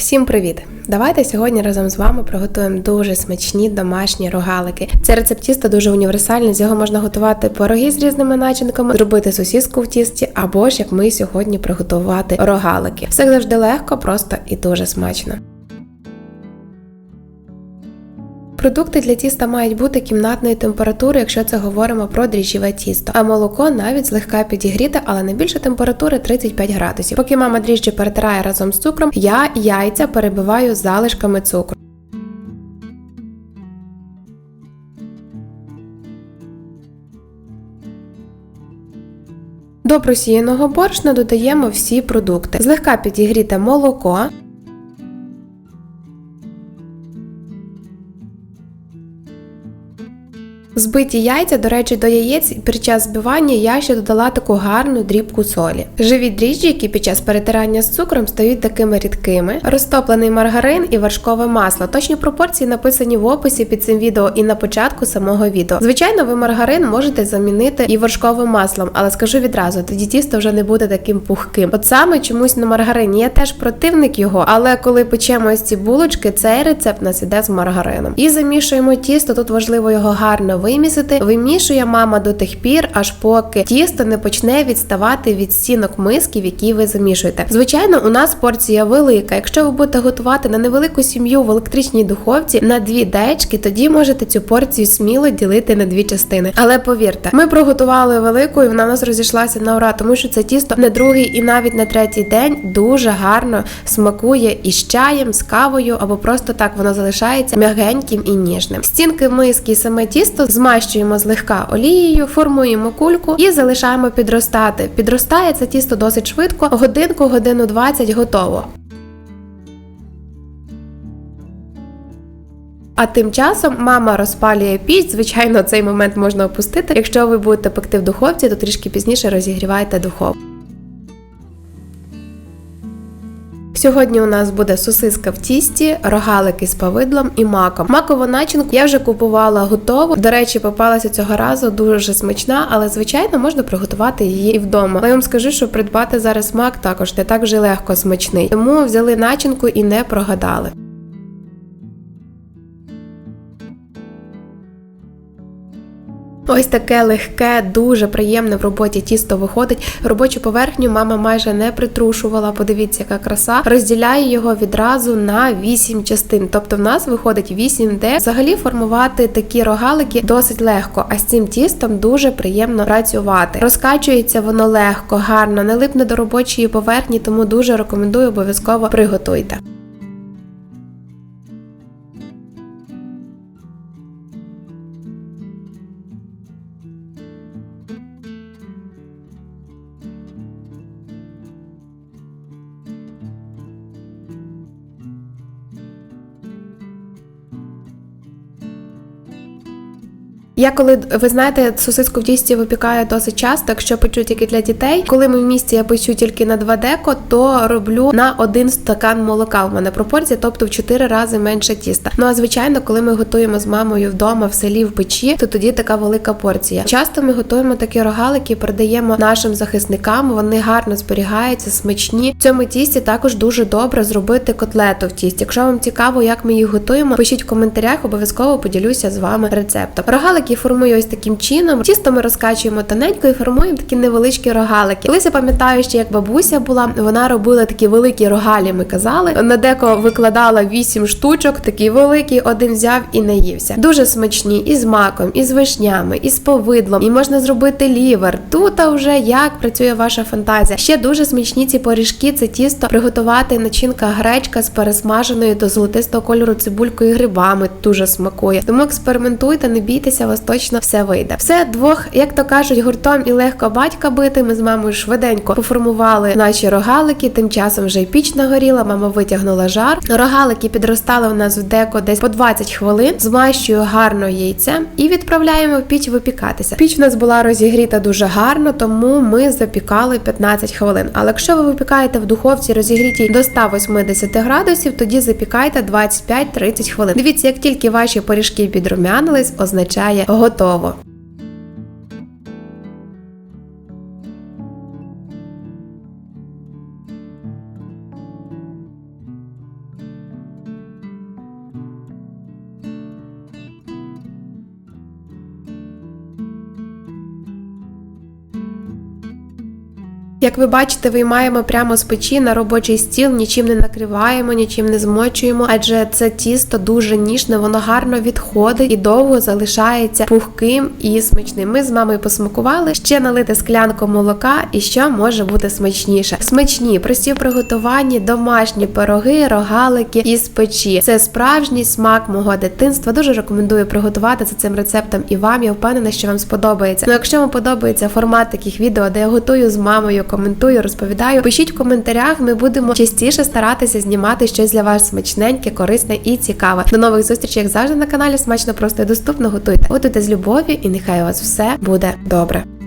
Всім привіт! Давайте сьогодні разом з вами приготуємо дуже смачні домашні рогалики. Цей рецепт тіста дуже універсальний. З його можна готувати пироги з різними начинками, зробити сосіску в тісті, або ж як ми сьогодні приготувати рогалики. Все завжди легко, просто і дуже смачно. Продукти для тіста мають бути кімнатної температури, якщо це говоримо про дріжджіве тісто, а молоко навіть злегка підігріте, але не більше температури 35 градусів. Поки мама дріжджі перетирає разом з цукром, я яйця перебиваю залишками цукру. До просіяного борошна додаємо всі продукти. Злегка підігріте молоко, Збиті яйця, до речі, до яєць під час збивання я ще додала таку гарну дрібку солі. Живі дріжджі, які під час перетирання з цукром стають такими рідкими, розтоплений маргарин і вершкове масло. Точні пропорції написані в описі під цим відео і на початку самого відео. Звичайно, ви маргарин можете замінити і вершковим маслом, але скажу відразу, тоді тісто вже не буде таким пухким. От саме чомусь на маргарині. Я теж противник його, але коли печемо ось ці булочки, цей рецепт нас іде з маргарином. І замішуємо тісто. Тут важливо його гарно вимісити, вимішує мама до тих пір, аж поки тісто не почне відставати від стінок миски, в якій ви замішуєте. Звичайно, у нас порція велика. Якщо ви будете готувати на невелику сім'ю в електричній духовці на дві дечки, тоді можете цю порцію сміло ділити на дві частини. Але повірте, ми приготували велику і вона у нас розійшлася на ура, тому що це тісто на другий і навіть на третій день дуже гарно смакує із чаєм, з кавою або просто так воно залишається м'ягеньким і ніжним. Стінки миски і саме тісто змащуємо злегка олією, формуємо кульку і залишаємо підростати. Підростає це тісто досить швидко, годинку, годину 20 готово. А тим часом мама розпалює піч. Звичайно, цей момент можна опустити. Якщо ви будете пекти в духовці, то трішки пізніше розігрівайте духовку. Сьогодні у нас буде сосиска в тісті, рогалики з павидлом і маком. Макову начинку я вже купувала готову. До речі, попалася цього разу дуже смачна, але звичайно можна приготувати її і вдома. Але я вам скажу, що придбати зараз мак також не так вже легко смачний. Тому взяли начинку і не прогадали. Ось таке легке, дуже приємне в роботі тісто виходить. Робочу поверхню мама майже не притрушувала. Подивіться, яка краса. Розділяє його відразу на 8 частин. Тобто в нас виходить 8 де взагалі формувати такі рогалики досить легко, а з цим тістом дуже приємно працювати. Розкачується воно легко, гарно, не липне до робочої поверхні, тому дуже рекомендую обов'язково приготуйте. Я коли ви знаєте, сосиску в тісті випікаю досить часто, якщо печу тільки для дітей. Коли ми в місті я печу тільки на 2 деко, то роблю на один стакан молока. У мене пропорція, тобто в 4 рази менше тіста. Ну а звичайно, коли ми готуємо з мамою вдома в селі в печі, то тоді така велика порція. Часто ми готуємо такі рогалики, передаємо нашим захисникам. Вони гарно зберігаються, смачні. В цьому тісті також дуже добре зробити котлету в тісті. Якщо вам цікаво, як ми їх готуємо, пишіть в коментарях, обов'язково поділюся з вами рецептом. Рогалики які формую ось таким чином. Тісто ми розкачуємо тоненько і формуємо такі невеличкі рогалики. Колись я пам'ятаю, що як бабуся була, вона робила такі великі рогалі. Ми казали. На деко викладала вісім штучок, такі великі, один взяв і наївся. Дуже смачні, і з маком, і з вишнями, і з повидлом, і можна зробити лівер. Тут вже як працює ваша фантазія. Ще дуже смачні ці поріжки, це тісто приготувати начинка гречка з пересмаженою до золотистого кольору цибулькою і грибами. Дуже смакує. Тому експериментуйте, не бійтеся вас точно все вийде. Все двох, як то кажуть, гуртом і легко батька бити. Ми з мамою швиденько поформували наші рогалики. Тим часом вже й піч нагоріла, мама витягнула жар. Рогалики підростали у нас в деко десь по 20 хвилин. Змащую гарно яйцем і відправляємо в піч випікатися. Піч в нас була розігріта дуже гарно, тому ми запікали 15 хвилин. Але якщо ви випікаєте в духовці розігрітій до 180 градусів, тоді запікайте 25-30 хвилин. Дивіться, як тільки ваші поріжки підрумянились, означає готово. Як ви бачите, виймаємо прямо з печі на робочий стіл, нічим не накриваємо, нічим не змочуємо, адже це тісто дуже ніжне, воно гарно відходить і довго залишається пухким і смачним. Ми з мамою посмакували, ще налити склянку молока, і що може бути смачніше. Смачні, прості в приготуванні, домашні пироги, рогалики із печі. Це справжній смак мого дитинства. Дуже рекомендую приготувати за цим рецептом і вам. Я впевнена, що вам сподобається. Ну, якщо вам подобається формат таких відео, де я готую з мамою, коментую, розповідаю, пишіть в коментарях. Ми будемо частіше старатися знімати щось для вас смачненьке, корисне і цікаве. До нових зустрічей, як завжди на каналі. Смачно просто і доступно готуйте. Готуйте з любов'ю, і нехай у вас все буде добре.